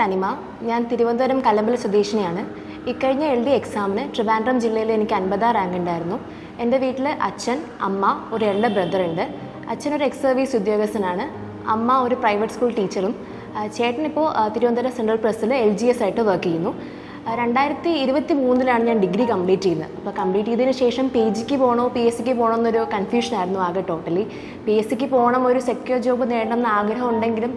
തനിമ. ഞാൻ തിരുവനന്തപുരം കല്ലമ്പല സ്വദേശിനിയാണ്. ഇക്കഴിഞ്ഞ എൽ ഡി എക്സാമിന് ട്രിവാൻഡ്രം ജില്ലയിൽ എനിക്ക് അൻപതാം റാങ്ക് ഉണ്ടായിരുന്നു. എന്റെ വീട്ടിൽ അച്ഛൻ അമ്മ ഒരു എൽഡർ ബ്രദർ ഉണ്ട്. അച്ഛൻ ഒരു എക്സ് സർവീസ് ഉദ്യോഗസ്ഥനാണ്. അമ്മ ഒരു പ്രൈവറ്റ് സ്കൂൾ ടീച്ചറും. ചേട്ടനിപ്പോൾ തിരുവനന്തപുരം സെൻട്രൽ പ്രസ്സിൽ എൽ ജി എസ് ആയിട്ട് വർക്ക് ചെയ്യുന്നു. രണ്ടായിരത്തി ഇരുപത്തി മൂന്നിലാണ് ഞാൻ ഡിഗ്രി കംപ്ലീറ്റ് ചെയ്യുന്നത്. അപ്പോൾ കംപ്ലീറ്റ് ചെയ്തതിന് ശേഷം പി ജിക്ക് പോകണോ പി എസ് സിക്ക് പോകണോ എന്നൊരു കൺഫ്യൂഷൻ ആയിരുന്നു ആകെ ടോട്ടലി പി എസ് സിക്ക് പോകണം ഒരു സെക്യൂർ ജോബ് നേടണം എന്ന് ആഗ്രഹം ഉണ്ടെങ്കിലും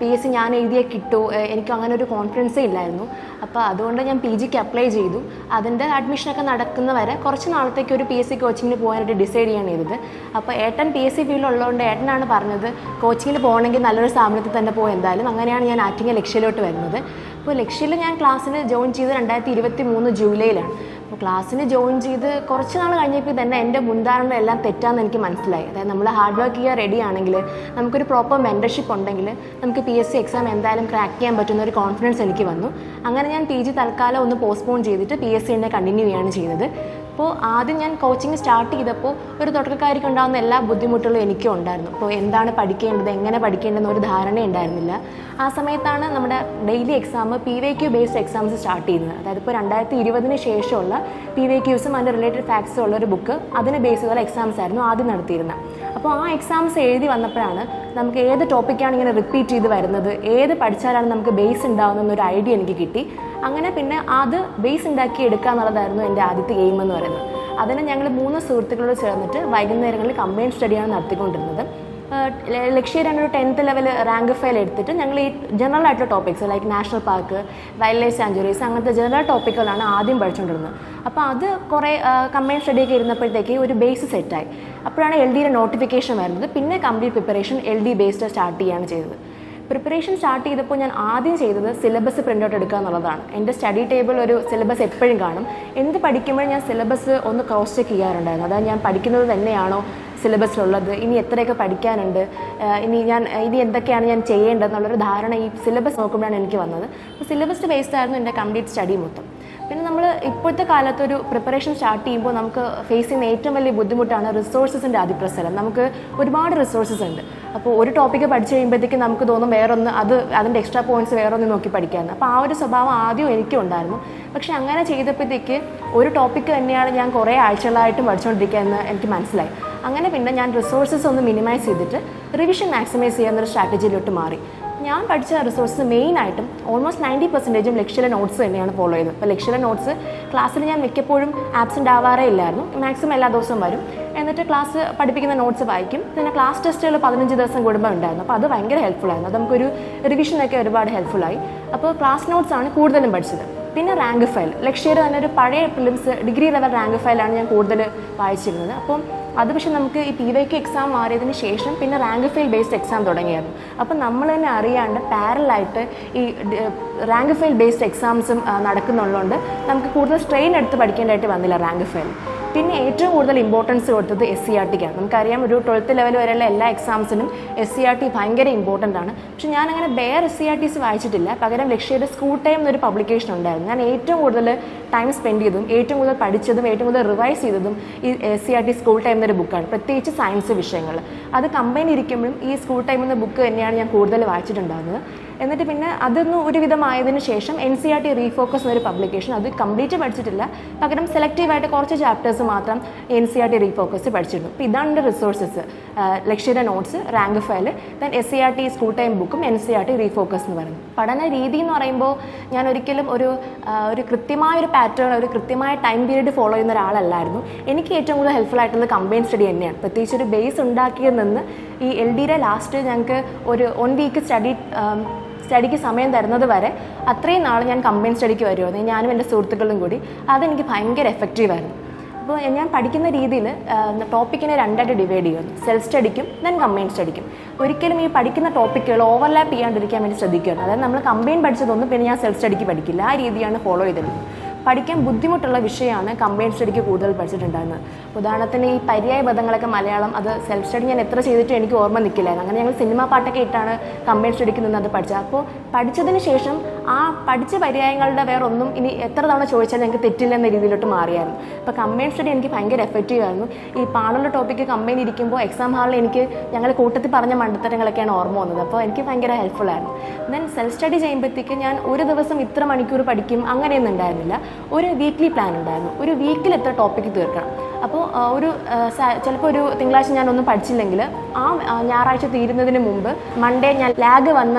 പി എസ് സി ഞാൻ എഴുതിയ കിട്ടൂ. ഏഹ് എനിക്ക് അങ്ങനെ ഒരു കോൺഫിഡൻസേ ഇല്ലായിരുന്നു. അപ്പോൾ അതുകൊണ്ട് ഞാൻ പി ജിക്ക് അപ്ലൈ ചെയ്തു. അതിന്റെ അഡ്മിഷനൊക്കെ നടക്കുന്ന വരെ കുറച്ച് നാളത്തേക്ക് ഒരു പി എസ് സി കോച്ചിങ്ങിന് പോകാനായിട്ട് ഡിസൈഡ് ചെയ്യാൻ ചെയ്തത്. അപ്പോൾ ഏട്ടൻ പി എസ് സി ഫീൽഡിലുള്ളതുകൊണ്ട് ഏട്ടനാണ് പറഞ്ഞത് കോച്ചിങ്ങിൽ പോകണമെങ്കിൽ നല്ലൊരു സ്ഥാപനത്തിൽ തന്നെ പോകും എന്തായാലും. അങ്ങനെയാണ് ഞാൻ ആറ്റിങ്ങ ലക്ഷ്യയിലോട്ട് വരുന്നത്. അപ്പോൾ ലക്ഷ്യയിൽ ഞാൻ ക്ലാസ്സിന് ജോയിൻ ചെയ്ത് രണ്ടായിരത്തി ഇരുപത്തി മൂന്ന് ജൂലൈയിലാണ്. അപ്പോൾ ക്ലാസ്സിന് ജോയിൻ ചെയ്ത് കുറച്ച് നാൾ കഴിഞ്ഞപ്പോൾ തന്നെ എന്റെ മുൻധാരണ എല്ലാം തെറ്റാന്ന് എനിക്ക് മനസ്സിലായി. അതായത് നമ്മൾ ഹാർഡ് വർക്ക് ചെയ്യാൻ റെഡി ആണെങ്കിൽ നമുക്കൊരു പ്രോപ്പർ മെന്റർഷിപ്പ് ഉണ്ടെങ്കിൽ നമുക്ക് പി എസ് സി എക്സാം എന്തായാലും ക്രാക്ക് ചെയ്യാൻ പറ്റുന്ന ഒരു കോൺഫിഡൻസ് എനിക്ക് വന്നു. അങ്ങനെ ഞാൻ പി ജി തൽക്കാലം ഒന്ന് പോസ്റ്റ്പോൺ ചെയ്തിട്ട് പി എസ് സി തന്നെ കണ്ടിന്യൂ ചെയ്യാണ് ചെയ്തത്. അപ്പോൾ ആദ്യം ഞാൻ കോച്ചിങ് സ്റ്റാർട്ട് ചെയ്തപ്പോൾ ഒരു തുടക്കക്കാർക്ക് ഉണ്ടാകുന്ന എല്ലാ ബുദ്ധിമുട്ടുകളും എനിക്കും ഉണ്ടായിരുന്നു. അപ്പോൾ എന്താണ് പഠിക്കേണ്ടത് എങ്ങനെ പഠിക്കേണ്ടതെന്ന് ഒരു ധാരണ ഉണ്ടായിരുന്നില്ല ആ സമയത്താണ് നമ്മുടെ daily exam P Y Q based exams start ചെയ്യുന്നത്. അതായത് ഇപ്പോൾ രണ്ടായിരത്തി ഇരുപതിന് ശേഷമുള്ള പി വൈ ക്യൂസും അതിന്റെ റിലേറ്റഡ് ഫാക്ട്സും ഉള്ള ഒരു ബുക്ക് അതിനെ ബേസ് ചെയ്തുള്ള എക്സാംസ് ആയിരുന്നു ആദ്യം നടത്തിയിരുന്നത്. അപ്പോൾ ആ എക്സാംസ് എഴുതി വന്നപ്പോഴാണ് നമുക്ക് ഏത് ടോപ്പിക്കാണ് ഇങ്ങനെ റിപ്പീറ്റ് ചെയ്ത് വരുന്നത് ഏത് പഠിച്ചാലാണ് നമുക്ക് ബേസ് ഉണ്ടാകുന്ന ഒരു ഐഡിയ എനിക്ക് കിട്ടി. അങ്ങനെ പിന്നെ അത് ബേസ് ഉണ്ടാക്കി എടുക്കുക എന്നുള്ളതായിരുന്നു എന്റെ ആദ്യത്തെ എയിം എന്ന് പറയുന്നത്. അതിന് ഞങ്ങൾ മൂന്ന് സുഹൃത്തുക്കളോട് ചേർന്നിട്ട് വൈകുന്നേരങ്ങളിൽ കമ്പൈൻ സ്റ്റഡിയാണ് നടത്തിക്കൊണ്ടിരുന്നത്. ലക്ഷ്യം ഒരു ടെൻത്ത് ലെവൽ റാങ്ക് ഫയൽ എടുത്തിട്ട് ഞങ്ങൾ ഈ ജനറൽ ആയിട്ടുള്ള topics like national park wild life sanctuaries അങ്ങനത്തെ ജനറൽ ടോപ്പിക്കുകളാണ് ആദ്യം പഠിച്ചുകൊണ്ടിരുന്നത് അപ്പോൾ അത് കുറേ കമ്പൈൻ സ്റ്റഡിയൊക്കെ ഇരുന്നപ്പോഴത്തേക്ക് ഒരു ബേസ് സെറ്റായി അപ്പോഴാണ് എൽ ഡിയുടെ നോട്ടിഫിക്കേഷൻ വരുന്നത്. പിന്നെ complete preparation L D based start ചെയ്യുകയാണ് ചെയ്തത്. പ്രിപ്പറേഷൻ സ്റ്റാർട്ട് ചെയ്തപ്പോൾ ഞാൻ ആദ്യം ചെയ്തത് സിലബസ് പ്രിന്റ് ഔട്ട് എടുക്കുക എന്നുള്ളതാണ്. എന്റെ സ്റ്റഡി ടേബിൾ ഒരു സിലബസ് എപ്പോഴും കാണും. എന്ത് പഠിക്കുമ്പോഴും ഞാൻ സിലബസ് ഒന്ന് ക്രോസ് ചെക്ക് ചെയ്യാറുണ്ടായിരുന്നു. അതായത് ഞാൻ പഠിക്കുന്നത് തന്നെയാണോ സിലബസിലുള്ളത് ഇനി എത്രയൊക്കെ പഠിക്കാനുണ്ട്? ഇനി ഞാൻ ഇനി എന്തൊക്കെയാണ് ഞാൻ ചെയ്യേണ്ടത് എന്നുള്ളൊരു ധാരണ ഈ സിലബസ് നോക്കുമ്പോഴാണ് എനിക്ക് വന്നത്. അപ്പോൾ സിലബസ് ബേസ്ഡ് ആയിരുന്നു എന്റെ കംപ്ലീറ്റ് സ്റ്റഡി മൊത്തം. പിന്നെ നമ്മൾ ഇപ്പോഴത്തെ കാലത്ത് ഒരു പ്രിപ്പറേഷൻ സ്റ്റാർട്ട് ചെയ്യുമ്പോൾ നമുക്ക് ഫേസ് ചെയ്യുന്ന ഏറ്റവും വലിയ ബുദ്ധിമുട്ടാണ് റിസോഴ്സസിന്റെ അതിപ്രസരം. നമുക്ക് ഒരുപാട് റിസോഴ്സസ് ഉണ്ട്. അപ്പോൾ ഒരു ടോപ്പിക്ക് പഠിച്ചു കഴിയുമ്പോഴത്തേക്ക് നമുക്ക് തോന്നും വേറൊന്ന് അത് അതിന്റെ എക്സ്ട്രാ പോയിന്റ്സ് വേറൊന്ന് നോക്കി പഠിക്കാമെന്ന് അപ്പോൾ ആ ഒരു സ്വഭാവം ആദ്യം എനിക്കും ഉണ്ടായിരുന്നു പക്ഷെ അങ്ങനെ ചെയ്തപ്പോഴത്തേക്ക് ഒരു ടോപ്പിക്ക് തന്നെയാണ് ഞാൻ കുറേ ആഴ്ചകളായിട്ടും പഠിച്ചുകൊണ്ടിരിക്കുക എന്ന് എനിക്ക് മനസ്സിലായി. അങ്ങനെ പിന്നെ ഞാൻ റിസോഴ്സസ് ഒന്ന് മിനിമൈസ് ചെയ്തിട്ട് റിവിഷൻ മാക്സിമൈസ് ചെയ്യാവുന്ന സ്ട്രാറ്റജിയിലോട്ട് മാറി. ഞാൻ പഠിച്ച റിസോഴ്സ് മെയിനായിട്ടും ഓൾമോസ്റ്റ് നയന്റി പെർസെന്റേജും ലക്ഷ്യയിലെ നോട്ട്സ് തന്നെയാണ് ഫോളോ ചെയ്തത് അപ്പോൾ ലക്ഷ്യയിലെ നോട്ട്സ് ക്ലാസ്സിൽ ഞാൻ മിക്കപ്പോഴും ആബ്സെന്റ് ആവാറേ ഇല്ലായിരുന്നു. മാക്സിമം എല്ലാ ദിവസവും വരും. എന്നിട്ട് ക്ലാസ് പഠിപ്പിക്കുന്ന നോട്ട്സ് വായിക്കും. പിന്നെ ക്ലാസ് ടെസ്റ്റുകൾ പതിനഞ്ച് ദിവസം കൂടുമ്പോൾ ഉണ്ടായിരുന്നു. അപ്പോൾ അത് ഭയങ്കര ഹെൽപ്ഫുൾ ആയിരുന്നു. അത് നമുക്കൊരു റിവിഷനൊക്കെ ഒരുപാട് ഹെൽപ്ഫുള്ളായി അപ്പോൾ ക്ലാസ് നോട്ട്സ് ആണ് കൂടുതലും പഠിച്ചത്. പിന്നെ റാങ്ക് ഫയൽ ലക്ഷ്യയുടെ തന്നെ ഒരു പഴയ പ്രിലിംസ് ഡിഗ്രി ലെവൽ റാങ്ക് ഫയലാണ് ഞാൻ കൂടുതൽ വായിച്ചിരുന്നത്. അപ്പം അത് പക്ഷേ നമുക്ക് ഈ പി വൈക്ക് എക്സാം മാറിയതിന് ശേഷം പിന്നെ റാങ്ക് ഫെയിൽ ബേസ്ഡ് എക്സാം തുടങ്ങിയായിരുന്നു അപ്പം നമ്മൾ തന്നെ അറിയാണ്ട് പാരലായിട്ട് ഈ റാങ്ക് ഫെയിൽ ബേസ്ഡ് എക്സാംസും നടക്കുന്നുള്ളതുകൊണ്ട് നമുക്ക് കൂടുതൽ സ്ട്രെയിൻ എടുത്ത് പഠിക്കേണ്ടതായിട്ട് വന്നില്ല റാങ്ക് ഫെയിൽ പിന്നെ ഏറ്റവും കൂടുതൽ ഇമ്പോർട്ടൻസ് കൊടുത്തത് എസ് സി ആർ ടിക്കാണ് നമുക്കറിയാം ഒരു ട്വൽത്ത് ലെവൽ വരെയുള്ള എല്ലാ എക്സാംസിനും എസ് സി ആർ ടി ഭയങ്കര ഇമ്പോർട്ടന്റ് ആണ്. പക്ഷെ ഞാൻ അങ്ങനെ bare S C R Ts വായിച്ചിട്ടില്ല. പകരം ലക്ഷ്യയുടെ സ്കൂൾ ടൈം എന്നൊരു പബ്ലിക്കേഷൻ ഉണ്ടായിരുന്നു. ഞാൻ ഏറ്റവും കൂടുതൽ ടൈം സ്പെൻഡ് ചെയ്തതും ഏറ്റവും കൂടുതൽ പഠിച്ചതും ഏറ്റവും കൂടുതൽ റിവൈസ് ചെയ്തതും ഈ S C R T school time എന്നൊരു ബുക്കാണ് പ്രത്യേകിച്ച് സയൻസ് വിഷയങ്ങൾ. അത് കമ്പൈൻ ഇരിക്കുമ്പോഴും ഈ സ്കൂൾ ടൈം എന്ന ബുക്ക് തന്നെയാണ് ഞാൻ കൂടുതൽ വായിച്ചിട്ടുണ്ടായിരുന്നത് എന്നിട്ട് പിന്നെ അതൊന്ന് ഒരുവിധമായതിനു ശേഷം N C R T refocus എന്നൊരു പബ്ലിക്കേഷൻ അത് കംപ്ലീറ്റ് പഠിച്ചിട്ടില്ല. പകരം സെലക്റ്റീവായിട്ട് കുറച്ച് ചാപ്റ്റേഴ്സ് മാത്രം N C R T refocus പഠിച്ചിരുന്നു. അപ്പോൾ ഇതാണ് എന്റെ resources ലക്ഷ്യയുടെ notes rank file then S C R T school time ബുക്കും N C R T refocus എന്ന് പറയുന്നത് പഠന രീതി എന്ന് പറയുമ്പോൾ ഞാൻ ഒരിക്കലും ഒരു ഒരു കൃത്യമായ ഒരു പാറ്റേൺ ഒരു കൃത്യമായ ടൈം പീരീഡ് ഫോളോ ചെയ്യുന്ന ഒരാളല്ലായിരുന്നു. എനിക്ക് ഏറ്റവും കൂടുതൽ ഹെൽപ്ഫുൾ ആയിട്ടുള്ള കമ്പൈൻ സ്റ്റഡി തന്നെയാണ്. പ്രത്യേകിച്ച് ഒരു ബേസ് ഉണ്ടാക്കിയതിൽ നിന്ന് ഈ എൽ ഡിയുടെ ലാസ്റ്റ് ഞങ്ങൾക്ക് ഒരു വൺ വീക്ക് സ്റ്റഡി സ്റ്റഡിക്ക് സമയം തരുന്നത് വരെ അത്രയും നാൾ ഞാൻ കമ്പൈൻ സ്റ്റഡിക്ക് വരുമായിരുന്നു ഞാനും എന്റെ സുഹൃത്തുക്കളും കൂടി. അതെനിക്ക് ഭയങ്കര എഫക്റ്റീവായിരുന്നു അപ്പോൾ ഞാൻ പഠിക്കുന്ന രീതിയിൽ ടോപ്പിക്കിനെ രണ്ടായിട്ട് ഡിവൈഡ് ചെയ്യുന്നു. സെൽഫ് സ്റ്റഡിക്കും ദെൻ കമ്പൈൻ സ്റ്റഡിക്കും ഒരിക്കലും ഈ പഠിക്കുന്ന ടോപ്പിക്കുകൾ ഓവർലാപ്പ് ചെയ്യാണ്ടിരിക്കാൻ വേണ്ടി ശ്രദ്ധിക്കുകയാണ്. അതായത് നമ്മൾ കമ്പൈൻ പഠിച്ചതൊന്നും പിന്നെ ഞാൻ സെൽഫ് സ്റ്റഡിക്ക് പഠിക്കില്ല. ആ രീതിയാണ് ഫോളോ ചെയ്തിരുന്നത് പഠിക്കാൻ ബുദ്ധിമുട്ടുള്ള വിഷയമാണ് കമ്പൈൻ സ്റ്റഡിക്ക് കൂടുതൽ പഠിച്ചിട്ടുണ്ടായിരുന്നത്. ഉദാഹരണത്തിന് ഈ പര്യായ പദങ്ങളൊക്കെ മലയാളം അത് സെൽഫ് സ്റ്റഡി ഞാൻ എത്ര ചെയ്തിട്ടും എനിക്ക് ഓർമ്മ നിൽക്കില്ലായിരുന്നു. അങ്ങനെ ഞങ്ങൾ സിനിമ പാട്ടൊക്കെ ഇട്ടാണ് കമ്പൈൻ സ്റ്റഡിക്ക് നിന്ന് അത് പഠിച്ചത്. അപ്പോൾ പഠിച്ചതിന് ശേഷം ആ പഠിച്ച പര്യായങ്ങളുടെ വേറെ ഒന്നും ഇനി എത്ര തവണ ചോദിച്ചാൽ ഞങ്ങൾക്ക് തെറ്റില്ല എന്ന രീതിയിലോട്ട് മാറിയായിരുന്നു. അപ്പോൾ കമ്പൈൻ സ്റ്റഡി എനിക്ക് ഭയങ്കര എഫക്റ്റീവ് ആയിരുന്നു. ഈ പാടുള്ള ടോപ്പിക്ക് കമ്പൈൻ ഇരിക്കുമ്പോൾ എക്സാം ഹാളിൽ എനിക്ക് ഞങ്ങൾ കൂട്ടത്തിൽ പറഞ്ഞ മണ്ടത്തരങ്ങളൊക്കെയാണ് ഓർമ്മ വന്നത്. അപ്പോൾ എനിക്ക് ഭയങ്കര ഹെൽപ്ഫുൾ ആയിരുന്നു. ദെൻ സെൽഫ് സ്റ്റഡി ചെയ്യുമ്പോഴത്തേക്ക് ഞാൻ ഒരു ദിവസം ഇത്ര മണിക്കൂർ പഠിക്കും അങ്ങനെയൊന്നും ഉണ്ടായിരുന്നില്ല. ഒരു വീക്ക്ലി പ്ലാൻ ഉണ്ടായിരുന്നു. ഒരു വീക്കിൽ എത്ര ടോപ്പിക്ക് തീർക്കണം? അപ്പോൾ ഒരു ചിലപ്പോൾ ഒരു തിങ്കളാഴ്ച ഞാനൊന്നും പഠിച്ചില്ലെങ്കിൽ ആ ആ, ഞായറാഴ്ച തീരുന്നതിന് മുമ്പ് മൺഡേ ഞാൻ ലാഗ് വന്ന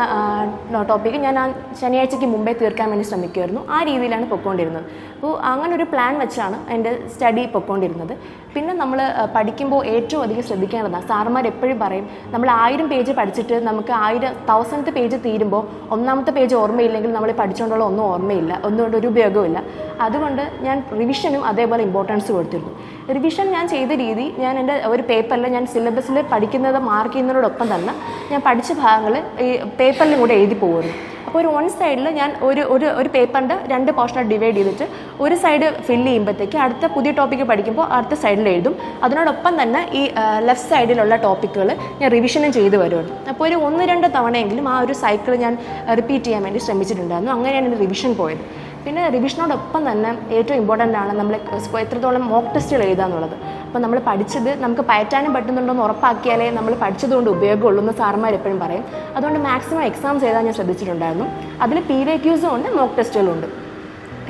ടോപ്പിക്ക് ഞാൻ ആ ശനിയാഴ്ചയ്ക്ക് മുമ്പേ തീർക്കാൻ വേണ്ടി ശ്രമിക്കുമായിരുന്നു ആ രീതിയിലാണ് പൊയ്ക്കൊണ്ടിരുന്നത് അപ്പോൾ അങ്ങനെ ഒരു പ്ലാൻ വെച്ചാണ് എന്റെ സ്റ്റഡി പൊയ്ക്കൊണ്ടിരുന്നത് പിന്നെ നമ്മൾ പഠിക്കുമ്പോൾ ഏറ്റവും അധികം ശ്രദ്ധിക്കേണ്ടതാണ്. സാറുമാർ എപ്പോഴും പറയും നമ്മൾ ആയിരം പേജ് പഠിച്ചിട്ട് നമുക്ക് ആയിരം തൗസൻഡ് പേജ് തീരുമ്പോൾ ഒന്നാമത്തെ പേജ് ഓർമ്മയില്ലെങ്കിൽ നമ്മൾ പഠിച്ചുകൊണ്ടുള്ള ഒന്നും ഓർമ്മയില്ല. ഒന്നുകൊണ്ട് ഒരു ഉപയോഗമില്ല അതുകൊണ്ട് ഞാൻ റിവിഷനും അതേപോലെ ഇമ്പോർട്ടൻസ് കൊടുത്തിരുന്നു. റിവിഷൻ ഞാൻ ചെയ്ത രീതി ഞാൻ എന്റെ ഒരു പേപ്പറിൽ ഞാൻ സിലബസിൽ പഠിക്കുന്നത് മാർക്ക് ചെയ്യുന്നതിനോടൊപ്പം തന്നെ ഞാൻ പഠിച്ച ഭാഗങ്ങൾ ഈ പേപ്പറിലും കൂടെ എഴുതി പോകുമായിരുന്നു അപ്പോൾ ഒരു വൺ സൈഡിൽ ഞാൻ ഒരു ഒരു ഒരു പേപ്പറിന്റെ രണ്ട് പോർഷനായിട്ട് ഡിവൈഡ് ചെയ്തിട്ട് ഒരു സൈഡ് ഫില്ല് ചെയ്യുമ്പോഴത്തേക്ക് അടുത്ത പുതിയ ടോപ്പിക്ക് പഠിക്കുമ്പോൾ അടുത്ത സൈഡിൽ എഴുതും. അതിനോടൊപ്പം തന്നെ ഈ ലെഫ്റ്റ് സൈഡിലുള്ള ടോപ്പിക്കുകൾ ഞാൻ റിവിഷനും ചെയ്ത് വരുമായിരുന്നു അപ്പോൾ ഒരു ഒന്ന് രണ്ട് തവണയെങ്കിലും ആ ഒരു സൈക്കിൾ ഞാൻ റിപ്പീറ്റ് ചെയ്യാൻ വേണ്ടി ശ്രമിച്ചിട്ടുണ്ടായിരുന്നു. അങ്ങനെയാണ് എന്റെ റിവിഷൻ പോയത്. പിന്നെ റിവിഷനോടൊപ്പം തന്നെ ഏറ്റവും ഇമ്പോർട്ടന്റ് ആണ് നമ്മൾ എത്രത്തോളം മോക്ക് ടെസ്റ്റുകൾ എഴുതുക എന്നുള്ളത്. അപ്പോൾ നമ്മൾ പഠിച്ചത് നമുക്ക് പയറ്റാനും പറ്റുന്നുണ്ടോ എന്ന് ഉറപ്പാക്കിയാലേ നമ്മൾ പഠിച്ചതുകൊണ്ട് ഉപയോഗമുള്ളൂ എന്ന് സാറന്മാർ എപ്പോഴും പറയും. അതുകൊണ്ട് മാക്സിമം എക്സാംസ് എഴുതാൻ ഞാൻ ശ്രദ്ധിച്ചിട്ടുണ്ടായിരുന്നു. അതിൽ പി വൈ ക്യൂസും ഉണ്ട് മോക്ക് ടെസ്റ്റുകളും ഉണ്ട്.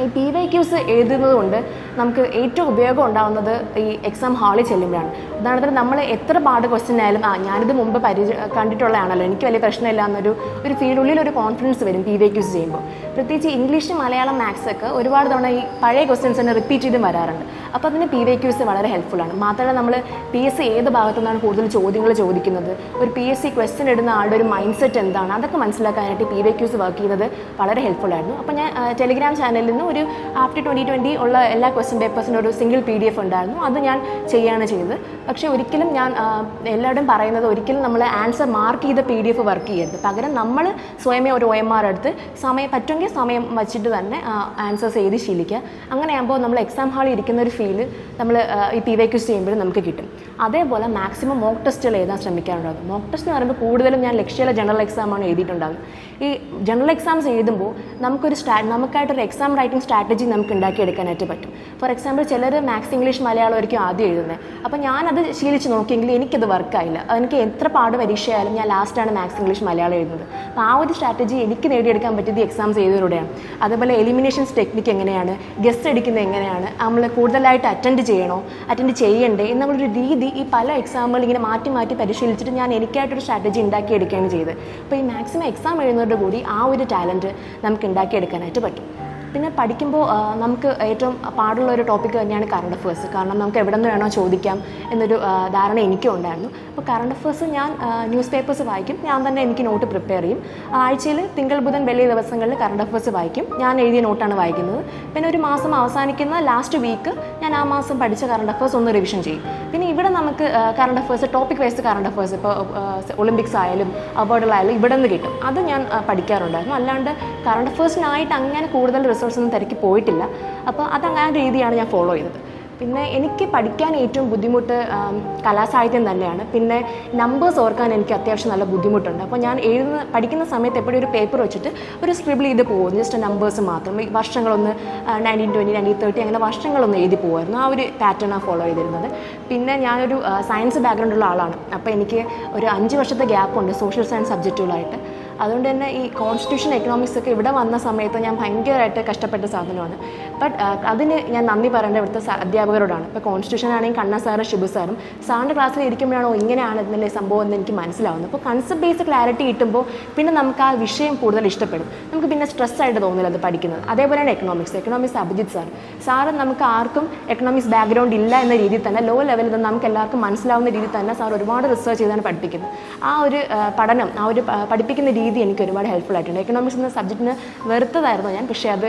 ഈ പി വൈ ക്യൂസ് എഴുതുന്നത് കൊണ്ട് നമുക്ക് ഏറ്റവും ഉപയോഗം ഉണ്ടാകുന്നത് ഈ എക്സാം ഹാളിൽ ചെല്ലുമ്പോഴാണ്. ഉദാഹരണത്തിന് നമ്മൾ എത്ര പാട് ക്വസ്റ്റ്യൻ ആയാലും ആ ഞാനിത് മുമ്പ് പരിചയ കണ്ടിട്ടുള്ളതാണല്ലോ. എനിക്ക് വലിയ പ്രശ്നമില്ല എന്നൊരു ഒരു ഫീൽഡുള്ളിൽ ഒരു കോൺഫിഡൻസ് വരും പി വൈ ക്യൂസ് ചെയ്യുമ്പോൾ. പ്രത്യേകിച്ച് ഇംഗ്ലീഷ് മലയാളം മാത്സ് ഒക്കെ ഒരുപാട് തവണ ഈ പഴയ ക്വസ്റ്റ്യൻസ് തന്നെ റിപ്പീറ്റ് ചെയ്ത് വരാറുണ്ട്. അപ്പോൾ അതിന് പി വൈ ക്യൂസ് വളരെ ഹെൽപ്ഫുൾ ആണ്. മാത്രമല്ല നമ്മൾ പി എസ് സി ഏത് ഭാഗത്തു നിന്നാണ് കൂടുതൽ ചോദ്യങ്ങൾ ചോദിക്കുന്നത്? ഒരു പി എസ് സി ക്വസ്റ്റ്യൻ ഇടുന്ന ആളുടെ ഒരു മൈൻഡ് സെറ്റ് എന്താണ്? അതൊക്കെ മനസ്സിലാക്കാനായിട്ട് പി വൈ ക്യൂസ് വർക്ക് ചെയ്യുന്നത് വളരെ ഹെൽപ്ഫുൾ ആയിരുന്നു. അപ്പോൾ ഞാൻ ടെലിഗ്രാം ചാനലിൽ നിന്ന് ഒരു ആഫ്റ്റർ ട്വന്റി ട്വന്റി ഉള്ള എല്ലാ ക്വസ്റ്റ്യൻ പേപ്പേഴ്സിന്റെ ഒരു സിംഗിൾ പി ഡി എഫ് ഉണ്ടായിരുന്നു. അത് ഞാൻ ചെയ്യുകയാണ് ചെയ്തത്. പക്ഷേ ഒരിക്കലും ഞാൻ എല്ലാവരും പറയുന്നത് ഒരിക്കലും നമ്മൾ ആൻസർ മാർക്ക് ചെയ്ത പി ഡി എഫ് വർക്ക് ചെയ്യരുത്. പകരം നമ്മൾ സ്വയമേ ഒരു ഒ എം ആർ എടുത്ത് സമയം പറ്റുമെങ്കിൽ സമയം വച്ചിട്ട് തന്നെ ആൻസേഴ്സ് എഴുതി ശീലിക്കുക. അങ്ങനെയാകുമ്പോൾ നമ്മൾ എക്സാം ഹാളിൽ ഇരിക്കുന്ന ഒരു ഫീൽ നമ്മൾ ഈ പി വൈ ക്യൂസ് ചെയ്യുമ്പോഴും നമുക്ക് കിട്ടും. അതേപോലെ മാക്സിമം മോക്ക് ടെസ്റ്റുകൾ എഴുതാൻ ശ്രമിക്കാറുണ്ടാകും. മോക്ക് ടെസ്റ്റ് എന്ന് പറയുമ്പോൾ കൂടുതലും ഞാൻ ലക്ഷ്യയിലെ ജനറൽ എക്സാമാണ് എഴുതിയിട്ടുണ്ടാകും. ഈ ജനറൽ എക്സാംസ് എഴുതുമ്പോൾ നമുക്കൊരു സ്റ്റാ നമുക്കായിട്ടൊരു എക്സാം റൈറ്റിംഗ് സ്ട്രാറ്റജി നമുക്ക് ഉണ്ടാക്കിയെടുക്കാനായിട്ട് പറ്റും. ഫോർ എക്സാമ്പിൾ ചിലർ മാത്സ് ഇംഗ്ലീഷ് മലയാളം ആയിരിക്കും ആദ്യം എഴുതുന്നത് അപ്പോൾ ഞാനത് ശീലിച്ച് നോക്കിയെങ്കിൽ എനിക്കത് വർക്കായില്ല എനിക്ക് എത്ര പാട് പരീക്ഷയായാലും ഞാൻ ലാസ്റ്റാണ് മാത്സ് ഇംഗ്ലീഷ് മലയാളം എഴുതുന്നത്. അപ്പോൾ ആ ഒരു സ്ട്രാറ്റജി എനിക്ക് നേടിയെടുക്കാൻ പറ്റിയത് എക്സാംസ് ചെയ്തതിലൂടെയാണ് അതേപോലെ എലിമിനേഷൻസ് ടെക്നിക്ക് എങ്ങനെയാണ്? ഗസ്റ്റ് അടിക്കുന്നത് എങ്ങനെയാണ്? നമ്മൾ കൂടുതലായിട്ട് അറ്റൻഡ് ചെയ്യണോ? അറ്റൻഡ് ചെയ്യണ്ടേ? എന്നുള്ളൊരു രീതി ഈ പല എക്സാമുകൾ ഇങ്ങനെ മാറ്റി മാറ്റി പരിശീലിച്ചിട്ട് ഞാൻ എനിക്കായിട്ടൊരു സ്ട്രാറ്റജി ഉണ്ടാക്കി ഉണ്ടാക്കിയെടുക്കുകയാണ് ചെയ്തത്. അപ്പോൾ ഈ മാക്സിമം എക്സാം എഴുതുന്നതോടുകൂടി ആ ഒരു ടാലന്റ് നമുക്ക് ഉണ്ടാക്കിയെടുക്കാനായിട്ട് പറ്റും. പിന്നെ പഠിക്കുമ്പോൾ നമുക്ക് ഏറ്റവും പാടുള്ള ഒരു ടോപ്പിക് തന്നെയാണ് കറണ്ട് അഫേഴ്സ് കാരണം നമുക്ക് എവിടെ നിന്ന് വേണോ ചോദിക്കാം എന്നൊരു ധാരണ എനിക്കും ഉണ്ടായിരുന്നു. അപ്പോൾ കറണ്ട് അഫേഴ്സ് ഞാൻ ന്യൂസ് പേപ്പേഴ്സ് വായിക്കും. ഞാൻ തന്നെ എനിക്ക് നോട്ട് പ്രിപ്പയർ ചെയ്യും. ആഴ്ചയിൽ തിങ്കൾ ബുധൻ വലിയ ദിവസങ്ങളിൽ കറണ്ട് അഫേഴ്സ് വായിക്കും. ഞാൻ എഴുതിയ നോട്ടാണ് വായിക്കുന്നത്. പിന്നെ ഒരു മാസം അവസാനിക്കുന്ന ലാസ്റ്റ് വീക്ക് ഞാൻ ആ മാസം പഠിച്ച കറണ്ട് അഫേഴ്സ് ഒന്ന് റിവിഷൻ ചെയ്യും. പിന്നെ ഇവിടെ നമുക്ക് current affairs topic wise current affairs ഇപ്പോൾ ഒളിമ്പിക്സ് ആയാലും അവാർഡുകളായാലും ഇവിടെ നിന്ന് കിട്ടും. അത് ഞാൻ പഠിക്കാറുണ്ടായിരുന്നു. അല്ലാണ്ട് കറണ്ട് അഫേഴ്സിനായിട്ട് അങ്ങനെ കൂടുതൽ റിസോഴ്സ് ഒന്നും തിരക്കി പോയിട്ടില്ല. അപ്പോൾ അത് ആ രീതിയാണ് ഞാൻ ഫോളോ ചെയ്തത്. പിന്നെ എനിക്ക് പഠിക്കാൻ ഏറ്റവും ബുദ്ധിമുട്ട് കലാസാഹിത്യം തന്നെയാണ്. പിന്നെ നമ്പേഴ്സ് ഓർക്കാൻ എനിക്ക് അത്യാവശ്യം നല്ല ബുദ്ധിമുട്ടുണ്ട്. അപ്പോൾ ഞാൻ എഴുതുന്ന പഠിക്കുന്ന സമയത്ത് എപ്പോഴും ഒരു പേപ്പർ വെച്ചിട്ട് ഒരു സ്ക്രിബിൾ ചെയ്ത് പോകും. ജസ്റ്റ് നമ്പേഴ്സ് മാത്രം. ഈ വർഷങ്ങളൊന്ന് നയന്റീൻ ട്വന്റി നയന്റീൻ തേർട്ടി അങ്ങനെ വർഷങ്ങളൊന്ന് എഴുതി പോകുമായിരുന്നു. ആ ഒരു പാറ്റേണാണ് ഫോളോ ചെയ്തിരുന്നത്. പിന്നെ ഞാനൊരു സയൻസ് ബാക്ക്ഗ്രൗണ്ടുള്ള ആളാണ്. അപ്പോൾ എനിക്ക് ഒരു അഞ്ച് വർഷത്തെ ഗ്യാപ്പുണ്ട് സോഷ്യൽ സയൻസ് സബ്ജക്റ്റുകളായിട്ട് അതുകൊണ്ട് തന്നെ ഈ കോൺസ്റ്റിറ്റ്യൂഷൻ എക്കണോമിക്സ് ഒക്കെ ഇവിടെ വന്ന സമയത്ത് ഞാൻ ഭയങ്കരമായിട്ട് കഷ്ടപ്പെട്ട സാധനമാണ്. ബട്ട് അതിന് ഞാൻ നന്ദി പറയേണ്ട ഇവിടുത്തെ അധ്യാപകരോടാണ്. ഇപ്പോൾ കോൺസ്റ്റിറ്റ്യൂഷൻ ആണെങ്കിൽ കണ്ണ സാറും ഷിബു സാറും സാറിന്റെ ക്ലാസ്സിൽ ഇരിക്കുമ്പോഴാണോ ഇങ്ങനെയാണ് ഇതിന്റെ സംഭവം എന്ന് എനിക്ക് മനസ്സിലാവുന്നത്. അപ്പോൾ കൺസെപ്റ്റ് ബേസ് ക്ലാരിറ്റി കിട്ടുമ്പോൾ പിന്നെ നമുക്ക് ആ വിഷയം കൂടുതൽ ഇഷ്ടപ്പെടും. നമുക്ക് പിന്നെ സ്ട്രെസ് ആയിട്ട് തോന്നില്ല അത് പഠിക്കുന്നത്. അതേപോലെയാണ് economics economics Abhijith sir sir നമുക്ക് ആർക്കും എക്കണോമിക്സ് ബാക്ക്ഗ്രൗണ്ട് ഇല്ല എന്ന രീതിയിൽ തന്നെ ലോ ലെവലിൽ നിന്ന് നമുക്ക് എല്ലാവർക്കും മനസ്സിലാവുന്ന രീതിയിൽ തന്നെ സാർ ഒരുപാട് റിസർച്ച് ചെയ്താണ് പഠിപ്പിക്കുന്നത്. ആ ഒരു പഠനം ആ ഒരു പഠിപ്പിക്കുന്ന രീതി എനിക്ക് ഒരുപാട് ഹെൽപ്ഫുൾ ആയിട്ടുണ്ട്. എക്കണോമിക്സ് എന്ന സബ്ജക്റ്റിന് വെറുത്തതായിരുന്നു ഞാൻ. പക്ഷേ അത്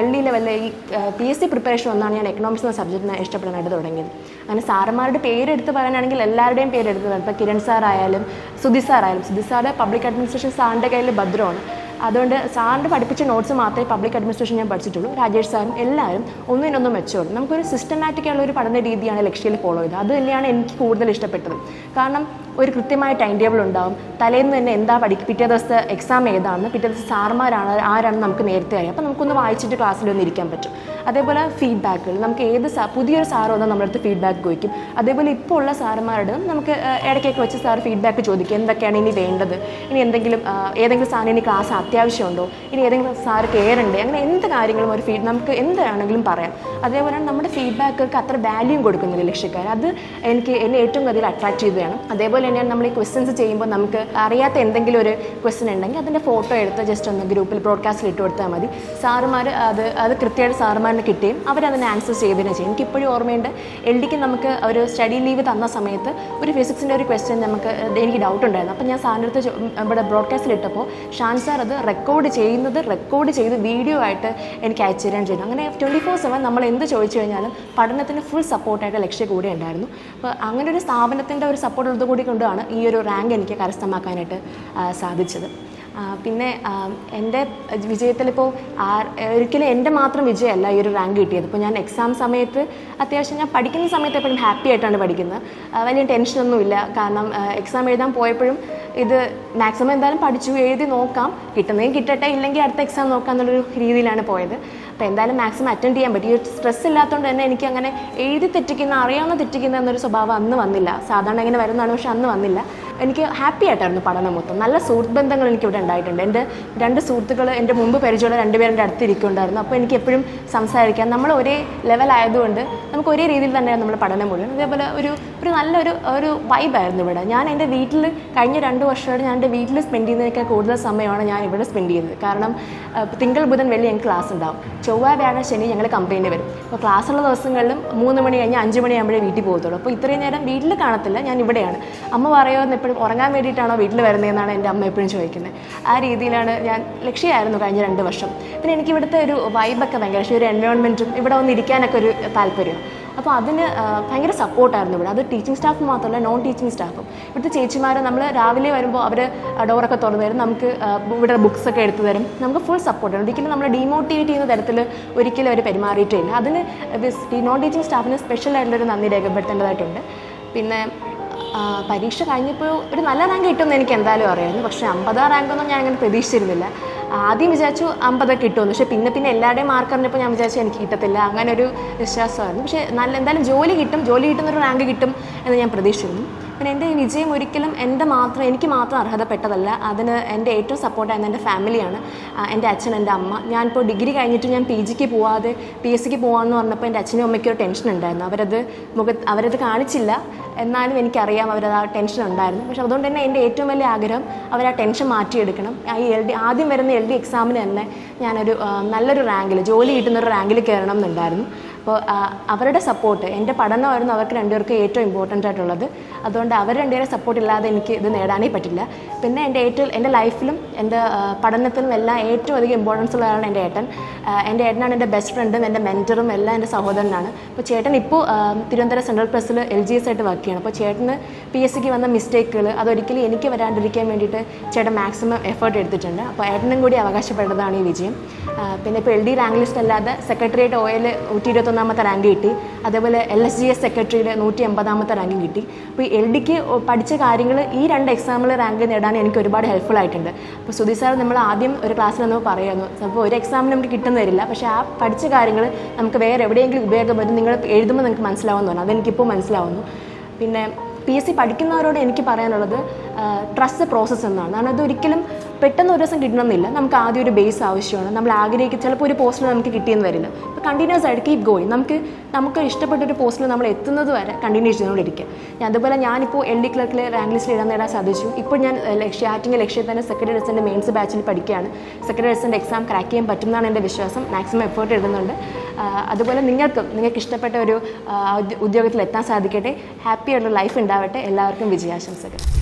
എൽ ഡി ഈ പി എസ് സി പ്രിപ്പറേഷൻ ഒന്നാണ് ഞാൻ എക്കണോമിക്സ് എന്ന സബ്ജക്റ്റിനെ ഇഷ്ടപ്പെടാനായിട്ട് തുടങ്ങിയത്. അങ്ങനെ സാറന്മാരുടെ പേരെടുത്ത് പറയാനാണെങ്കിൽ എല്ലാവരുടെയും പേരെടുത്ത് പറയാം. ഇപ്പോൾ കിരൺ സാർ ആയാലും സുധി സാർ ആയാലും. സുധി സാറ് പബ്ലിക് അഡ്മിനിസ്ട്രേഷൻ സാറിന്റെ കയ്യിൽ ഭദ്രമാണ്. അതുകൊണ്ട് സാറിന്റെ പഠിപ്പിച്ച നോട്ട്സ് മാത്രമേ പബ്ലിക് അഡ്മിനിസ്ട്രേഷൻ ഞാൻ പഠിച്ചിട്ടുള്ളൂ. രാജേഷ് സാറും എല്ലാവരും ഒന്നിനൊന്നും മെച്ചമുള്ളൂ നമുക്കൊരു സിസ്റ്റമാറ്റിക് ആയുള്ള ഒരു പഠന രീതിയാണ് ലക്ഷ്യയിൽ ഫോളോ ചെയ്തത് അത് തന്നെയാണ് എനിക്ക് കൂടുതൽ ഇഷ്ടപ്പെട്ടത്. കാരണം ഒരു കൃത്യമായ ടൈം ടേബിൾ ഉണ്ടാവും. തലേന്ന് തന്നെ എന്താ പഠിക്കുക പിറ്റേ ദിവസത്തെ എക്സാം ഏതാണ് പിറ്റേ ദിവസം സാർമാരാണ് ആരാണ് നമുക്ക് നേരത്തെ അറിയാം. അപ്പോൾ നമുക്കൊന്ന് വായിച്ചിട്ട് ക്ലാസ്സിൽ ഒന്ന് ഇരിക്കാൻ പറ്റും. അതേപോലെ ഫീഡ്ബാക്കുകൾ നമുക്ക് ഏത് സാ പുതിയൊരു സാറ് വന്നാൽ നമ്മളടുത്ത് ഫീഡ്ബാക്ക് ചോദിക്കും. അതേപോലെ ഇപ്പോൾ ഉള്ള സാറന്മാരുടെ നമുക്ക് ഇടയ്ക്കൊക്കെ വെച്ച് സാർ ഫീഡ്ബാക്ക് ചോദിക്കും. എന്തൊക്കെയാണ് ഇനി വേണ്ടത്? ഇനി എന്തെങ്കിലും ഏതെങ്കിലും സാറിന് ഇനി ക്ലാസ് അത്യാവശ്യമുണ്ടോ? ഇനി ഏതെങ്കിലും സാറ് കെയർ അങ്ങനെ എന്ത് കാര്യങ്ങളും ഒരു ഫീഡ് നമുക്ക് എന്താണെങ്കിലും പറയാം. അതേപോലെ നമ്മുടെ ഫീഡ്ബാക്കുകൾക്ക് അത്ര വാല്യൂ കൊടുക്കുന്നില്ല ലക്ഷ്യക്കാർ അത് എനിക്ക് എന്നെ ഏറ്റവും കൂടുതൽ അട്രാക്ട് ചെയ്തതാണ്. അതേപോലെ തന്നെയാണ് നമ്മൾ ഈ ക്വസ്റ്റ്യൻസ് ചെയ്യുമ്പോൾ നമുക്ക് അറിയാത്ത എന്തെങ്കിലും ഒരു ക്വസ്റ്റ്യൻ ഉണ്ടെങ്കിൽ അതിന്റെ ഫോട്ടോ എടുത്ത് ജസ്റ്റ് ഒന്ന് ഗ്രൂപ്പിൽ ബ്രോഡ്കാസ്റ്റിൽ ഇട്ട് കൊടുത്താൽ മതി. സാറുമാർ അത് അത് കൃത്യമായിട്ട് സാറുമാരിന് കിട്ടുകയും അവരതിനെ ആൻസർ ചെയ്തതിനെ ചെയ്യും. എനിക്കിപ്പോഴും ഓർമ്മയുണ്ട് എൽ ഡിക്ക് നമുക്ക് ഒരു സ്റ്റഡി ലീവ് തന്ന സമയത്ത് ഒരു ഫിസിക്സിന്റെ ഒരു ക്വസ്റ്റ്യൻ നമുക്ക് എനിക്ക് ഡൗട്ട് ഉണ്ടായിരുന്നു. അപ്പോൾ ഞാൻ സാറിന്റെ അടുത്ത് ഇവിടെ ബ്രോഡ്കാസ്റ്റിൽ ഇട്ടപ്പോൾ ഷാൻ സാർ അത് റെക്കോർഡ് ചെയ്യുന്നത് റെക്കോർഡ് ചെയ്ത് വീഡിയോ ആയിട്ട് എനിക്ക് അയച്ചു തരാൻ ചെയ്തു. അങ്ങനെ ട്വന്റി ഫോർ സെവൻ നമ്മൾ എന്ത് ചോദിച്ചു കഴിഞ്ഞാലും പഠനത്തിന് ഫുൾ സപ്പോർട്ടായിട്ട് ലക്ഷ്യ കൂടെ ഉണ്ടായിരുന്നു. അപ്പോൾ അങ്ങനെ ഒരു സ്ഥാപനത്തിന്റെ ഒരു സപ്പോർട്ട് ഉള്ളത് കൂടി കൊണ്ടാണ് ഈ ഒരു റാങ്ക് എനിക്ക് കരസ്ഥമാക്കാനായിട്ട് സാധിച്ചത്. പിന്നെ എന്റെ വിജയത്തിലിപ്പോൾ ആർ ഒരിക്കലും എന്റെ മാത്രം വിജയമല്ല ഈ ഒരു റാങ്ക് കിട്ടിയത്. ഇപ്പോൾ ഞാൻ എക്സാം സമയത്ത് അത്യാവശ്യം ഞാൻ പഠിക്കുന്ന സമയത്ത് എപ്പോഴും ഹാപ്പി ആയിട്ടാണ് പഠിക്കുന്നത്. വലിയ ടെൻഷനൊന്നുമില്ല കാരണം എക്സാം എഴുതാൻ പോയപ്പോഴും ഇത് മാക്സിമം എന്തായാലും പഠിച്ചു എഴുതി നോക്കാം. കിട്ടുന്നതെങ്കിൽ കിട്ടട്ടെ ഇല്ലെങ്കിൽ അടുത്ത എക്സാം നോക്കാം എന്നുള്ളൊരു രീതിയിലാണ് പോയത്. അപ്പോൾ എന്തായാലും മാക്സിമം അറ്റൻഡ് ചെയ്യാൻ പറ്റും. ഈ സ്ട്രെസ് ഇല്ലാത്തതുകൊണ്ട് തന്നെ എനിക്ക് അങ്ങനെ എഴുതി തെറ്റിക്കുന്ന അറിയാവുന്ന തെറ്റിക്കുന്ന എന്നൊരു സ്വഭാവം അന്ന് വന്നില്ല. സാധാരണ ഇങ്ങനെ വരുന്നതാണ് പക്ഷെ അന്ന് വന്നില്ല. എനിക്ക് ഹാപ്പി ആയിട്ടായിരുന്നു പഠനം മൊത്തം. നല്ല സുഹൃത്ത് ബന്ധങ്ങൾ എനിക്ക് ഇവിടെ ഉണ്ടായിട്ടുണ്ട്. എന്റെ രണ്ട് സുഹൃത്തുക്കൾ എന്റെ മുമ്പ് പരിചയമുള്ള രണ്ടുപേരുടെ അടുത്ത് ഇരിക്കുന്നുണ്ടായിരുന്നു അപ്പോൾ എനിക്ക് എപ്പോഴും സംസാരിക്കാൻ നമ്മൾ ഒരേ ലെവൽ ആയതുകൊണ്ട് നമുക്ക് ഒരേ രീതിയിൽ തന്നെയാണ് നമ്മൾ പഠനം മുഴുവൻ. അതേപോലെ ഒരു ഒരു നല്ലൊരു ഒരു വൈബായിരുന്നു ഇവിടെ. ഞാൻ എന്റെ വീട്ടിൽ കഴിഞ്ഞ രണ്ട് വർഷമായിട്ട് ഞാൻ എന്റെ വീട്ടിൽ സ്പെൻഡ് ചെയ്യുന്നതിനേക്കാൾ കൂടുതൽ സമയമാണ് ഞാൻ ഇവിടെ സ്പെൻഡ് ചെയ്യുന്നത്. കാരണം തിങ്കൾ ബുധൻ വെള്ളി ഞങ്ങൾക്ക് ക്ലാസ് ഉണ്ടാവും. ചൊവ്വ വ്യാഴ ശനി ഞങ്ങൾ കമ്പനി വരും. അപ്പോൾ ക്ലാസ്സുള്ള ദിവസങ്ങളിലും മൂന്ന് മണി കഴിഞ്ഞ് അഞ്ച് മണിയാകുമ്പോഴേ വീട്ടിൽ പോകത്തുള്ളൂ. അപ്പോൾ ഇത്രയും നേരം വീട്ടിൽ കാണത്തില്ല. ഞാൻ ഇവിടെയാണ്. അമ്മ പറയുമെന്ന് എപ്പോഴും ഉറങ്ങാൻ വേണ്ടിയിട്ടാണോ വീട്ടിൽ വരുന്നതെന്നാണ് എന്റെ അമ്മ എപ്പോഴും ചോദിക്കുന്നത്. ആ രീതിയിലാണ് ഞാൻ ലക്ഷ്യമായിരുന്നു കഴിഞ്ഞ രണ്ട് വർഷം. പിന്നെ എനിക്ക് ഇവിടുത്തെ ഒരു വൈബൊക്കെ ഭയങ്കര പക്ഷേ ഒരു എൻവയോൺമെന്റും ഇവിടെ വന്ന് ഇരിക്കാനൊക്കെ ഒരു താല്പര്യം. അപ്പോൾ അതിന് ഭയങ്കര സപ്പോർട്ടായിരുന്നു ഇവിടെ. അത് ടീച്ചിങ് സ്റ്റാഫ് മാത്രമല്ല നോൺ ടീച്ചിങ് സ്റ്റാഫും ഇവിടുത്തെ ചേച്ചിമാർ നമ്മൾ രാവിലെ വരുമ്പോൾ അവർ ഡോറൊക്കെ തുറന്നു തരും. നമുക്ക് ഇവിടെ ബുക്സ് ഒക്കെ എടുത്തു തരും. നമുക്ക് ഫുൾ സപ്പോർട്ടാണ് ഒരിക്കലും നമ്മൾ ഡീമോട്ടിവേറ്റ് ചെയ്യുന്ന തരത്തിൽ ഒരിക്കലും അവർ പെരുമാറിയിട്ടില്ല അതിന് നോൺ ടീച്ചിങ് സ്റ്റാഫിന് സ്പെഷ്യൽ ആയിട്ടുള്ളൊരു നന്ദി രേഖപ്പെടുത്തേണ്ടതായിട്ടുണ്ട്. പിന്നെ പരീക്ഷ കഴിഞ്ഞപ്പോൾ ഒരു നല്ല റാങ്ക് കിട്ടുമെന്ന് എനിക്ക് എന്തായാലും അറിയായിരുന്നു. പക്ഷേ അമ്പതാം റാങ്കൊന്നും ഞാൻ അങ്ങനെ പ്രതീക്ഷിച്ചിരുന്നില്ല. ആദ്യം വിചാരിച്ചു അമ്പതൊക്കെ കിട്ടുമെന്ന്. പക്ഷേ പിന്നെ പിന്നെ എല്ലാവരുടെയും മാർക്ക് അറിഞ്ഞപ്പോൾ ഞാൻ വിചാരിച്ചു എനിക്ക് കിട്ടത്തില്ല. അങ്ങനെ ഒരു വിശ്വാസമായിരുന്നു. പക്ഷേ നല്ല എന്തായാലും ജോലി കിട്ടും. ജോലി കിട്ടുന്നൊരു റാങ്ക് കിട്ടും എന്ന് ഞാൻ പ്രതീക്ഷിച്ചിരുന്നു. പിന്നെ എന്റെ ഈ വിജയം ഒരിക്കലും എന്റെ മാത്രം എനിക്ക് മാത്രം അർഹതപ്പെട്ടതല്ല. അതിന് എന്റെ ഏറ്റവും സപ്പോർട്ട് സപ്പോർട്ടായിരുന്ന എന്റെ ഫാമിലിയാണ് എന്റെ അച്ഛൻ എന്റെ അമ്മ. ഞാനിപ്പോൾ ഡിഗ്രി കഴിഞ്ഞിട്ട് ഞാൻ പി ജിക്ക് പോവാതെ പി എസ് സിക്ക് പോകാമെന്ന് പറഞ്ഞപ്പോൾ എന്റെ അച്ഛനും അമ്മയ്ക്കും ഒരു ടെൻഷൻ ഉണ്ടായിരുന്നു. അവരത് മുഖ അവരത് കാണിച്ചില്ല. എന്നാലും എനിക്കറിയാം അവരത് ആ ടെൻഷൻ ഉണ്ടായിരുന്നു. പക്ഷെ അതുകൊണ്ട് തന്നെ എന്റെ ഏറ്റവും വലിയ ആഗ്രഹം അവർ ആ ടെൻഷൻ മാറ്റിയെടുക്കണം. ഈ എൽ ഡി ആദ്യം വരുന്ന എൽ ഡി എക്സാമിന് തന്നെ ഞാനൊരു നല്ലൊരു റാങ്കിൽ ജോലി കിട്ടുന്ന ഒരു റാങ്കിൽ കയറണം എന്നുണ്ടായിരുന്നു. അപ്പോൾ അവരുടെ സപ്പോർട്ട് എന്റെ പഠനമായിരുന്നു അവർക്ക് രണ്ടുപേർക്കും ഏറ്റവും ഇമ്പോർട്ടന്റ് ആയിട്ടുള്ളത്. അതുകൊണ്ട് അവർ രണ്ടുപേരെ സപ്പോർട്ട് ഇല്ലാതെ എനിക്ക് ഇത് നേടാനേ പറ്റില്ല. പിന്നെ എന്റെ ഏറ്റവും എന്റെ ലൈഫിലും എന്റെ പഠനത്തിലും എല്ലാം ഏറ്റവും അധികം ഇമ്പോർട്ടൻസ് ഉള്ളതാണ് എന്റെ ഏട്ടൻ. എന്റെ ഏട്ടനാണ് എന്റെ ബെസ്റ്റ് ഫ്രണ്ടും എന്റെ മെന്ററും എല്ലാം എന്റെ സഹോദരനാണ്. അപ്പോൾ ചേട്ടൻ ഇപ്പോൾ തിരുവനന്തപുരം സെൻട്രൽ പ്രസ്സിൽ എൽ ജി എസ് ആയിട്ട് വർക്ക് ചെയ്യണം. അപ്പോൾ ചേട്ടന് പി എസ് സിക്ക് വന്ന മിസ്റ്റേക്കുകൾ അതൊരിക്കലും എനിക്ക് വരാണ്ടിരിക്കാൻ വേണ്ടിയിട്ട് ചേട്ടൻ മാക്സിമം എഫേർട്ട് എടുത്തിട്ടുണ്ട്. അപ്പോൾ ഏട്ടനും കൂടി അവകാശപ്പെട്ടതാണ് ഈ വിജയം. പിന്നെ ഇപ്പോൾ എൽ ഡി റാങ്ക് ലിസ്റ്റ് അല്ലാതെ സെക്രട്ടേറിയറ്റ് ഓയിൽ നൂറ്റി ഇരുപത്തൊന്നാമത്തെ റാങ്ക് കിട്ടി. അതേപോലെ എൽ എസ് ജി എസ് സെക്രട്ടറിയുടെ നൂറ്റി എൺപതാമത്തെ റാങ്കും കിട്ടി. അപ്പോൾ എൽ ഡിക്ക് പഠിച്ച കാര്യങ്ങൾ ഈ രണ്ട് എക്സാമിൽ റാങ്ക് നേടാൻ എനിക്ക് ഒരുപാട് ഹെൽപ്ഫുൾ ആയിട്ടുണ്ട്. അപ്പോൾ സുധി സാർ നമ്മൾ ആദ്യം ഒരു ക്ലാസ്സിൽ നമ്മൾ പറയുന്നു അപ്പോൾ ഒരു എക്സാമിന് നമുക്ക് കിട്ടുന്ന വരില്ല. പക്ഷേ ആ പഠിച്ച കാര്യങ്ങൾ നമുക്ക് വേറെ എവിടെയെങ്കിലും ഉപയോഗപ്പെടും നിങ്ങൾ എഴുതുമ്പോൾ നിങ്ങൾക്ക് മനസ്സിലാവുമെന്ന് പറഞ്ഞു. അതെനിക്കിപ്പോൾ മനസ്സിലാവുന്നു. പിന്നെ പി എസ് സി പഠിക്കുന്നവരോട് എനിക്ക് പറയാനുള്ളത് ട്രസ്റ്റ് പ്രോസസ്സ് എന്നാണ്. കാരണം അതൊരിക്കലും പെട്ടെന്ന് ഒരു ദിവസം കിട്ടണമെന്നില്ല. നമുക്ക് ആദ്യം ഒരു ബേസ് ആവശ്യമാണ്. നമ്മൾ ആഗ്രഹിക്കുന്ന ചിലപ്പോൾ ഒരു പോസ്റ്റിൽ നമുക്ക് കിട്ടിയെന്ന് വരില്ല. അപ്പോൾ കണ്ടിന്യൂസ് ആയിട്ട് കീപ് ഗോയി നമുക്ക് നമുക്ക് ഇഷ്ടപ്പെട്ട ഒരു പോസ്റ്റിൽ നമ്മൾ എത്തുന്നത് വരെ കണ്ടിന്യൂ ചെയ്തുകൊണ്ടിരിക്കുക. അതുപോലെ ഞാനിപ്പോൾ എൽ ഡി ക്ലർക്കിൽ റാങ്ക് ലിസ്റ്റിൽ ഇടാൻ നേടാൻ സാധിച്ചു. ഇപ്പോൾ ഞാൻ ലക്ഷ്യ ആറ്റിങ്ങൽ തന്നെ സെക്രട്ടറി ഡെസിന്റെ മെയിൻസ് ബാച്ചിൽ പഠിക്കുകയാണ്. സെക്രട്ടറി ഡെസിന്റെ എക്സാം ക്രാക്ക് ചെയ്യാൻ പറ്റും എന്നാണ് എന്റെ വിശ്വാസം. മാക്സിമം എഫേർട്ട് ഇടുന്നുണ്ട് അതുപോലെ നിങ്ങൾക്കും നിങ്ങൾക്ക് ഇഷ്ടപ്പെട്ട ഒരു ഉദ്യോഗത്തിൽ എത്താൻ സാധിക്കട്ടെ. ഹാപ്പി ആയിട്ടുള്ള ലൈഫ് ഉണ്ടാവട്ടെ. എല്ലാവർക്കും വിജയാശംസകൾ.